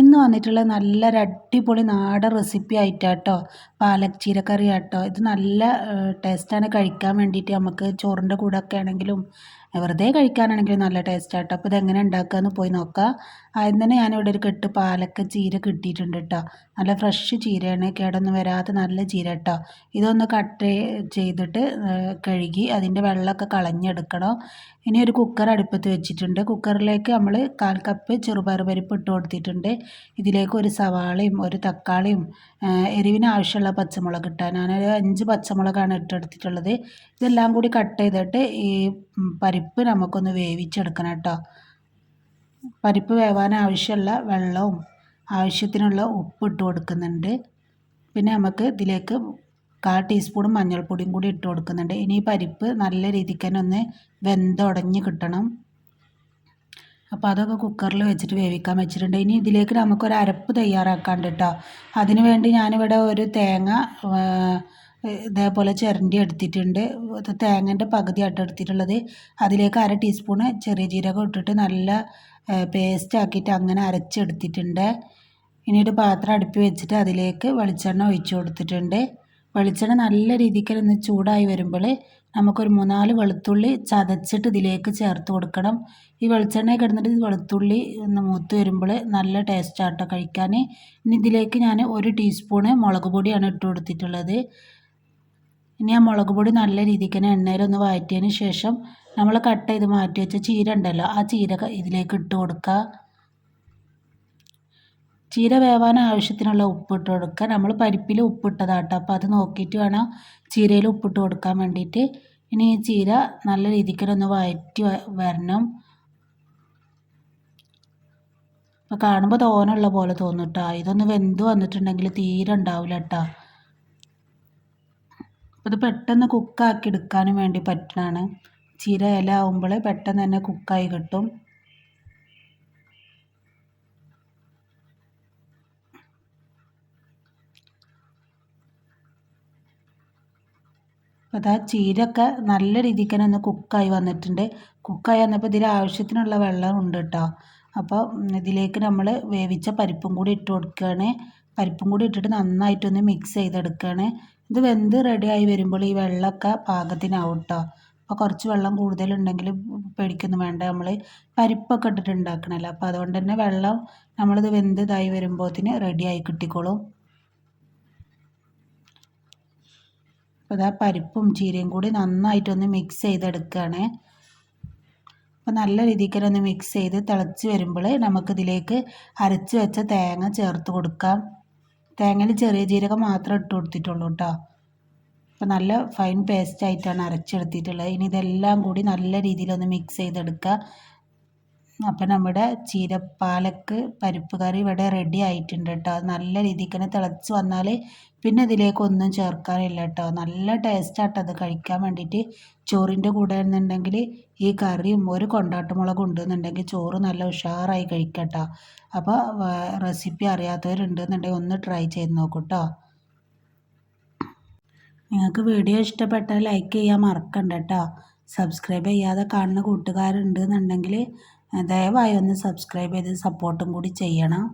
ഇന്ന് വന്നിട്ടുള്ള നല്ലൊരു അടിപൊളി നാടൻ റെസിപ്പി ആയിട്ടാട്ടോ പാലക് ചീരക്കറി ആട്ടോ ഇത് നല്ല ടേസ്റ്റാണ് കഴിക്കാൻ വേണ്ടിയിട്ട് നമുക്ക് ചോറിൻ്റെ കൂടെ ഒക്കെ ആണെങ്കിലും വെറുതെ കഴിക്കാനാണെങ്കിലും നല്ല ടേസ്റ്റ് ആട്ടോ അപ്പോൾ ഇതെങ്ങനെ ഉണ്ടാക്കാമെന്ന് പോയി നോക്കാം ആദ്യം തന്നെ ഞാനിവിടെ ഒരു കെട്ട് പാലക്ക ചീര കിട്ടിയിട്ടുണ്ട് കേട്ടോ നല്ല ഫ്രഷ് ചീരയാണ് കേടൊന്നും വരാത്ത നല്ല ചീര കേട്ടോ ഇതൊന്ന് കട്ട് ചെയ്തിട്ട് കഴുകി അതിൻ്റെ വെള്ളമൊക്കെ കളഞ്ഞെടുക്കണം ഇനി ഒരു കുക്കർ അടുപ്പത്ത് വെച്ചിട്ടുണ്ട് കുക്കറിലേക്ക് നമ്മൾ കാൽ കപ്പ് ചെറുപയർ പരിപ്പ് ഇട്ട് കൊടുത്തിട്ടുണ്ട് ഇതിലേക്ക് ഒരു സവാളയും ഒരു തക്കാളിയും എരിവിന് ആവശ്യമുള്ള പച്ചമുളക് ഇട്ടാൽ ഞാനൊരു അഞ്ച് പച്ചമുളകാണ് ഇട്ടെടുത്തിട്ടുള്ളത് ഇതെല്ലാം കൂടി കട്ട് ചെയ്തിട്ട് ഈ പരിപ്പ് നമുക്കൊന്ന് വേവിച്ചെടുക്കണം കേട്ടോ പരിപ്പ് വേവാൻ ആവശ്യമുള്ള വെള്ളവും ആവശ്യത്തിനുള്ള ഉപ്പ് ഇട്ട് കൊടുക്കുന്നുണ്ട് പിന്നെ നമുക്ക് ഇതിലേക്ക് കാൽ ടീസ്പൂൺ മഞ്ഞൾപ്പൊടിയും കൂടി ഇട്ട് കൊടുക്കുന്നുണ്ട് ഇനി ഈ പരിപ്പ് നല്ല രീതിക്ക് തന്നെ ഒന്ന് വെന്തുടഞ്ഞ് കിട്ടണം അപ്പോൾ അതൊക്കെ കുക്കറിൽ വെച്ചിട്ട് വേവിക്കാൻ വെച്ചിട്ടുണ്ട് ഇനി ഇതിലേക്ക് നമുക്കൊരു അരപ്പ് തയ്യാറാക്കാണ്ട് കേട്ടോ അതിന് വേണ്ടി ഞാനിവിടെ ഒരു തേങ്ങ ഇതേപോലെ ചിരണ്ടി എടുത്തിട്ടുണ്ട് തേങ്ങൻ്റെ പകുതിയായിട്ട് എടുത്തിട്ടുള്ളത് അതിലേക്ക് അര ടീസ്പൂണ് ചെറിയ ജീരകം ഇട്ടിട്ട് നല്ല പേസ്റ്റ് ആക്കിയിട്ട് അങ്ങനെ അരച്ചെടുത്തിട്ടുണ്ട് ഇനി ഒരു പാത്രം അടുപ്പി വെച്ചിട്ട് അതിലേക്ക് വെളിച്ചെണ്ണ ഒഴിച്ചു കൊടുത്തിട്ടുണ്ട് വെളിച്ചെണ്ണ നല്ല രീതിക്ക് ഒന്ന് ചൂടായി വരുമ്പോൾ നമുക്കൊരു മൂന്നാല് വെളുത്തുള്ളി ചതച്ചിട്ട് ഇതിലേക്ക് ചേർത്ത് കൊടുക്കണം ഈ വെളിച്ചെണ്ണ കിടന്നിട്ട് വെളുത്തുള്ളി ഒന്ന് മൂത്ത് വരുമ്പോൾ നല്ല ടേസ്റ്റ് ആട്ടോ കഴിക്കാൻ ഇനി ഇതിലേക്ക് ഞാൻ ഒരു ടീസ്പൂണ് മുളക് പൊടിയാണ് ഇട്ട് കൊടുത്തിട്ടുള്ളത് ഇനി ആ മുളക് പൊടി നല്ല രീതിക്ക് തന്നെ എണ്ണയിലൊന്ന് വഴറ്റിയതിന് ശേഷം നമ്മൾ കട്ട് ചെയ്ത് മാറ്റി വെച്ച ചീര ഉണ്ടല്ലോ ആ ചീര ഇതിലേക്ക് ഇട്ട് കൊടുക്കുക ചീര വേവാൻ ആവശ്യത്തിനുള്ള ഉപ്പിട്ട് കൊടുക്കുക നമ്മൾ പരിപ്പിൽ ഉപ്പിട്ടതാട്ടോ അപ്പോൾ അത് നോക്കിയിട്ട് വേണം ചീരയിൽ ഉപ്പിട്ട് കൊടുക്കാൻ വേണ്ടിയിട്ട് ഇനി ഈ ചീര നല്ല രീതിക്കലൊന്ന് വയറ്റി വരണം അപ്പോൾ കാണുമ്പോൾ തോനുള്ള പോലെ തോന്നും ഇതൊന്ന് വെന്ത് വന്നിട്ടുണ്ടെങ്കിൽ തീരെ ഉണ്ടാവില്ല കേട്ടോ അപ്പോൾ ഇത് പെട്ടെന്ന് കുക്കാക്കി എടുക്കാനും വേണ്ടി പറ്റണതാണ് ചീര ഇല ആകുമ്പോൾ പെട്ടെന്ന് തന്നെ കുക്കായി കിട്ടും അപ്പോൾ ആ ചീരൊക്കെ നല്ല രീതിക്ക് തന്നെ ഒന്ന് കുക്കായി വന്നിട്ടുണ്ട് കുക്കായി വന്നപ്പോൾ ഇതിൽ ആവശ്യത്തിനുള്ള വെള്ളം ഉണ്ട് കേട്ടോ അപ്പോൾ ഇതിലേക്ക് നമ്മൾ വേവിച്ച പരിപ്പും കൂടി ഇട്ട് കൊടുക്കുകയാണ് പരിപ്പും കൂടി ഇട്ടിട്ട് നന്നായിട്ടൊന്ന് മിക്സ് ചെയ്തെടുക്കുകയാണ് ഇത് വെന്ത് റെഡിയായി വരുമ്പോൾ ഈ വെള്ളമൊക്കെ പാകത്തിനാവും കേട്ടോ അപ്പോൾ കുറച്ച് വെള്ളം കൂടുതലുണ്ടെങ്കിൽ പേടിക്കൊന്നും വേണ്ട നമ്മൾ പരിപ്പൊക്കെ ഇട്ടിട്ട് ഉണ്ടാക്കണമല്ലോ അപ്പോൾ അതുകൊണ്ട് തന്നെ വെള്ളം നമ്മളിത് വെന്ത് ഇതായി വരുമ്പോഴത്തിന് റെഡിയായി കിട്ടിക്കോളും അപ്പോൾ ഇതാ പരിപ്പും ചീരയും കൂടി നന്നായിട്ടൊന്ന് മിക്സ് ചെയ്തെടുക്കുകയാണ് അപ്പോൾ നല്ല രീതിക്ക് ഒന്ന് മിക്സ് ചെയ്ത് തിളച്ച് വരുമ്പോൾ നമുക്കിതിലേക്ക് അരച്ച് വെച്ച തേങ്ങ ചേർത്ത് കൊടുക്കാം തേങ്ങയിൽ ചെറിയ ജീരകം മാത്രം ഇട്ട് കൊടുത്തിട്ടുള്ളൂ കേട്ടോ അപ്പോൾ നല്ല ഫൈൻ പേസ്റ്റ് ആയിട്ടാണ് അരച്ചെടുത്തിട്ടുള്ളത് ഇനി ഇതെല്ലാം കൂടി നല്ല രീതിയിലൊന്ന് മിക്സ് ചെയ്തെടുക്കുക അപ്പം നമ്മുടെ ചീരപ്പാലക്ക് പരിപ്പ് കറി ഇവിടെ റെഡി ആയിട്ടുണ്ട് കേട്ടോ നല്ല രീതിക്ക് തന്നെ തിളച്ച് വന്നാൽ പിന്നെ ഇതിലേക്ക് ഒന്നും ചേർക്കാനില്ല കേട്ടോ നല്ല ടേസ്റ്റാട്ടോ അത് കഴിക്കാൻ വേണ്ടിയിട്ട് ചോറിൻ്റെ കൂടെ എന്നുണ്ടെങ്കിൽ ഈ കറിയും ഒരു കൊണ്ടാട്ടുമുളകും ഉണ്ടെന്നുണ്ടെങ്കിൽ ചോറ് നല്ല ഉഷാറായി കഴിക്കട്ടോ അപ്പോൾ റെസിപ്പി അറിയാത്തവരുണ്ടെന്നുണ്ടെങ്കിൽ ഒന്ന് ട്രൈ ചെയ്ത് നോക്കൂ കേട്ടോ നിങ്ങൾക്ക് വീഡിയോ ഇഷ്ടപ്പെട്ടാൽ ലൈക്ക് ചെയ്യാൻ മറക്കണ്ട കേട്ടോ സബ്സ്ക്രൈബ് ചെയ്യാതെ കാണുന്ന കൂട്ടുകാരുണ്ട് എന്നുണ്ടെങ്കിൽ ദയവായി ഒന്ന് സബ്സ്ക്രൈബ് ചെയ്ത് സപ്പോർട്ടും കൂടി ചെയ്യണം